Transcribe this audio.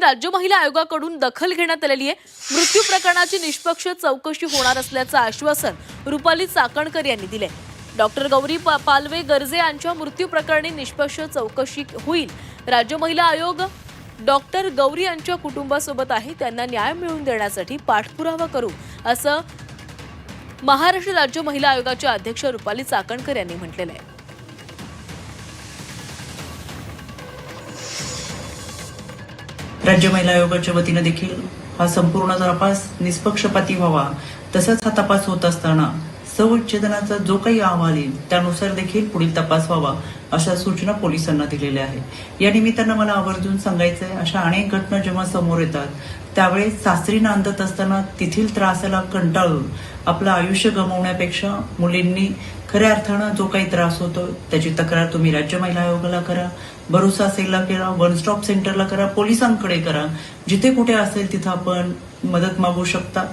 राज्य महिला आयोगाकडून दखल घेण्यात आलेली आहे. मृत्यू प्रकरणाची निष्पक्ष चौकशी होणार असल्याचं आश्वासन रुपाली चाकणकर यांनी दिले डॉक्टर गौरी पा- पालवे गर्जे यांच्या मृत्यू प्रकरणी निष्पक्ष चौकशी होईल. राज्य महिला आयोग डॉक्टर गौरी यांच्या कुटुंबासोबत आहे. त्यांना न्याय मिळवून देण्यासाठी पाठपुरावा करू असं महाराष्ट्र राज्य महिला आयोगाच्या अध्यक्ष रुपाली चाकणकर यांनी म्हटलेलं आहे. राज्य महिला आयोगाच्या वतीनं देखील हा संपूर्ण तपास निष्पक्षपाती व्हावा तसंच हा तपास होत असताना सविच्छेदनाचा जो काही अहवाल येईल त्यानुसार देखील पुढील तपास व्हावा अशा सूचना पोलिसांना दिलेल्या आहेत. या निमित्तानं मला आवर्जून सांगायचंय अशा अनेक घटना जेव्हा समोर येतात त्यावेळेस सासरी नांदत असताना तेथील त्रासाला कंटाळून आपलं आयुष्य गमावण्यापेक्षा मुलींनी खऱ्या अर्थानं जो काही त्रास होतो त्याची तक्रार तुम्ही राज्य महिला आयोगाला करा भरोसा सेलला करा वन स्टॉप सेंटरला करा पोलिसांकडे करा. जिथे कुठे असेल तिथं आपण मदत मागू शकता.